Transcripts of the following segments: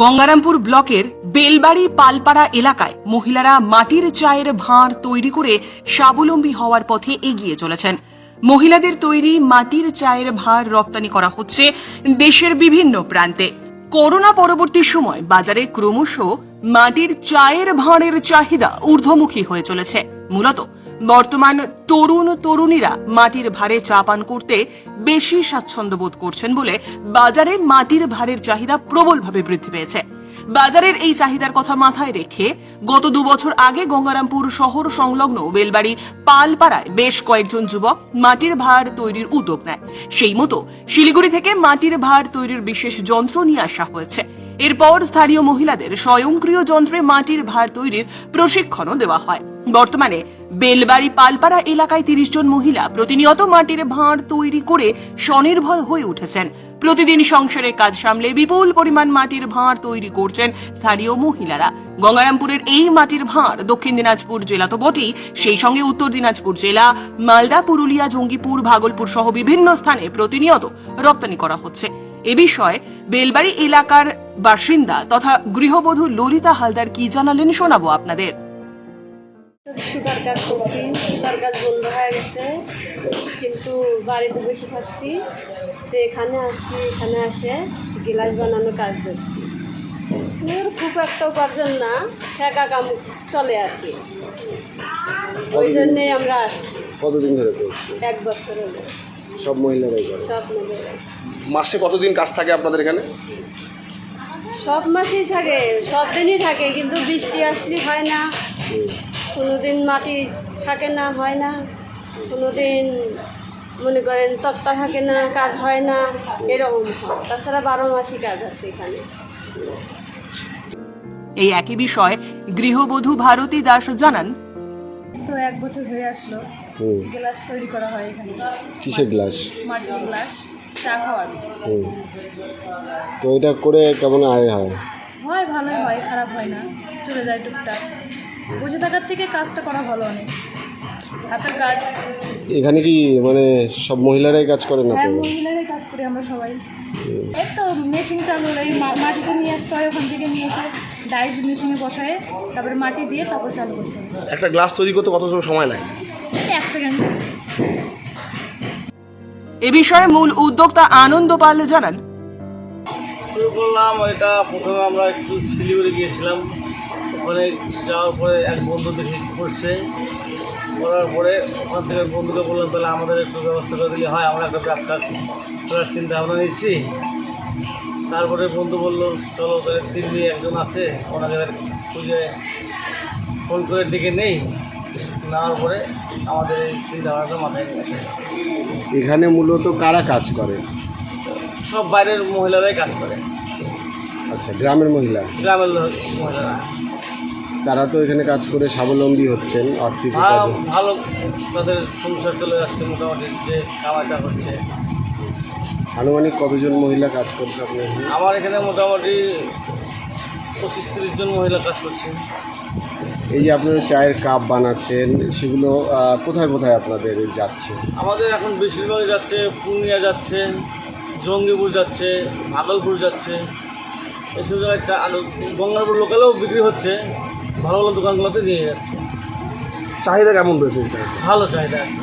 গঙ্গারামপুর ব্লকের বেলবাড়ি পালপাড়া এলাকায় মহিলারা মাটির চায়ের ভাঁড় তৈরি করে স্বাবলম্বী হওয়ার পথে এগিয়ে চলেছেন। মহিলাদের তৈরি মাটির চায়ের ভাঁড় রপ্তানি করা হচ্ছে দেশের বিভিন্ন প্রান্তে। করোনা পরবর্তী সময় বাজারে ক্রমশ মাটির চায়ের ভাঁড়ের চাহিদা ঊর্ধ্বমুখী হয়ে চলেছে। মূলত বর্তমান তরুণ তরুণীরা মাটির ভারে চা পান করতে বেশি স্বাচ্ছন্দ্য বোধ করছেন বলে বাজারে মাটির ভারের চাহিদা প্রবলভাবে বৃদ্ধি পেয়েছে। বাজারের এই চাহিদার কথা মাথায় রেখে গত দু বছর আগে গঙ্গারামপুর শহর সংলগ্ন বেলবাড়ি পালপাড়ায় বেশ কয়েকজন যুবক মাটির ভার তৈরির উদ্যোগ নেয়। সেই মতো শিলিগুড়ি থেকে মাটির ভার তৈরির বিশেষ যন্ত্র নিয়ে আসা হয়েছে। এরপর স্থানীয় মহিলাদের স্বয়ংক্রিয় যন্ত্রে মাটির ভার তৈরির প্রশিক্ষণও দেওয়া হয়। বর্তমানে বেলবাড়ি পালপাড়া এলাকায় তিরিশ জন মহিলা প্রতিনিয়ত মাটির ভাঁড় তৈরি করে স্বনির্ভর হয়ে উঠেছেন। প্রতিদিন সংসারের কাজ সামলে বিপুল পরিমাণ মাটির ভাঁড় তৈরি করছেন স্থানীয় মহিলারা। গঙ্গারামপুরের এই মাটির ভাঁড় দক্ষিণ দিনাজপুর জেলা তো বটেই, সেই সঙ্গে উত্তর দিনাজপুর জেলা, মালদা, পুরুলিয়া, জঙ্গিপুর, ভাগলপুর সহ বিভিন্ন স্থানে প্রতিনিয়ত রপ্তানি করা হচ্ছে। এ বিষয়ে বেলবাড়ি এলাকার বাসিন্দা তথা গৃহবধূ ললিতা হালদার কি জানালেন শোনাবো আপনাদের। সুতার কাজ করছি সুতার কাজ বন্ধ হয়ে গেছে কিন্তু বাড়িতে বসে থাকছি। তো এখানে আসছি এখানে আসে গিলাস বানানো কাজ করছি। এর খুব একটা উপার্জন না ঠেকা কাম চলে আর কি। ওই জন্যে আমরা আসছি। কতদিন ধরে করছে এক বছর হলো। সব মহিলারাই করে? সব মিলে মাসে কতদিন কাজ থাকে আপনাদের এখানে? সব মাসেই থাকে সব দিনই থাকে কিন্তু বৃষ্টি আসলে হয় না। কোনো দিন মাটি থাকে না হয় না। কোনো দিন মনে করেন তক্তা থাকে না কাজ হয় না এরকম হয়। তাছাড়া বারো মাসই কাজ আছে এখানে। এই একই বিষয়ে গৃহবধূ ভারতী দাস জানান তো এক বছর হয়ে আসলো। গ্লাস তৈরি করা হয় এখানে। কিসের গ্লাস? মাটির গ্লাস চা খাওয়ার। তো এটা করে কেমন আয় হয়? হয় ভালোই হয় খারাপ হয় না। চলে যায় টুকটাক। বসে থাকার থেকে কাজটা করা ভালো অনেক। হাতের কাজ। এখানে কি মানে সব মহিলারাই কাজ করে না হ্যাঁ মহিলারাই কাজ করি আমরা সবাই। এই তো মেশিন চালু হলো এই মাটিতে নিয়ে আসতে হয় ওখান থেকে নিয়ে এসে ডাইস মেশিনে বসায় তারপরে মাটি দিয়ে তারপর চালু করতে একটা গ্লাস তৈরি করতে কত সময় লাগে? এক সেকেন্ড এ বিষয়ে মূল উদ্যোক্তা আনন্দ পাল জানান। শুরু করলাম এটা প্রথমে আমরা একটু শিলিগুড়ি গিয়েছিলাম ওখানে যাওয়ার পরে এক বন্ধু দেখে করছে করার পরে ওখান থেকে বন্ধুকে বললাম তাহলে আমাদের একটু ব্যবস্থা করে দিলে হয় আমরা একটা ব্যবসা করার চিন্তা ভাবনা নিচ্ছি তারপরে বন্ধু বলল চলো তাহলে দিল্লি একজন আছে ওনাকে খুঁজে ফোন করে ডেকে নেই। নেওয়ার পরে আমাদের এই চিন্তা ভাবনাটা মাথায় নিয়ে আসে। এখানে মূলত কারা কাজ করে? সব বাইরের মহিলারাই কাজ করে। আচ্ছা গ্রামের মহিলা? গ্রামের মহিলারা। তারা তো এখানে কাজ করে স্বাবলম্বী হচ্ছেন আর্থিক ভালো ভালো। তাদের সংসার চলে যাচ্ছে মোটামুটি যে কামাইটা হচ্ছে। আনুমানিক কতজন মহিলা কাজ করছে আপনার এখানে? আমার এখানে মোটামুটি পঁচিশ তিরিশ জন মহিলা কাজ করছে। এই যে আপনারা চায়ের কাপ বানাচ্ছেন সেগুলো কোথায় কোথায় আপনাদের যাচ্ছে? আমাদের এখন বেশিরভাগই যাচ্ছে পূর্ণিয়া যাচ্ছে জঙ্গিপুর যাচ্ছে ভাগলপুর যাচ্ছে। এসব জায়গায় চা গঙ্গারপুর লোকালেও বিক্রি হচ্ছে। ভালো ভালো দোকানগুলোতে দিয়ে যাচ্ছে। চাহিদা কেমন রয়েছে? এটা ভালো চাহিদা আছে।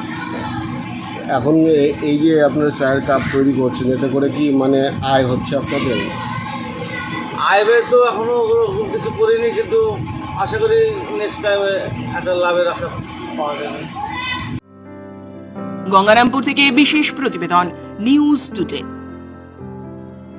এখন এই যে আপনারা চায়ের কাপ তৈরি করছেন এতে করে কি মানে আয় হচ্ছে আপনাদের? আয়বের তো এখনও কিছু করিনি কিন্তু আশা করি নেক্সট টাইমে একটা লাভের আশা পাওয়া যাবে। গঙ্গারামপুর থেকে বিশেষ প্রতিবেদন নিউজ টুডে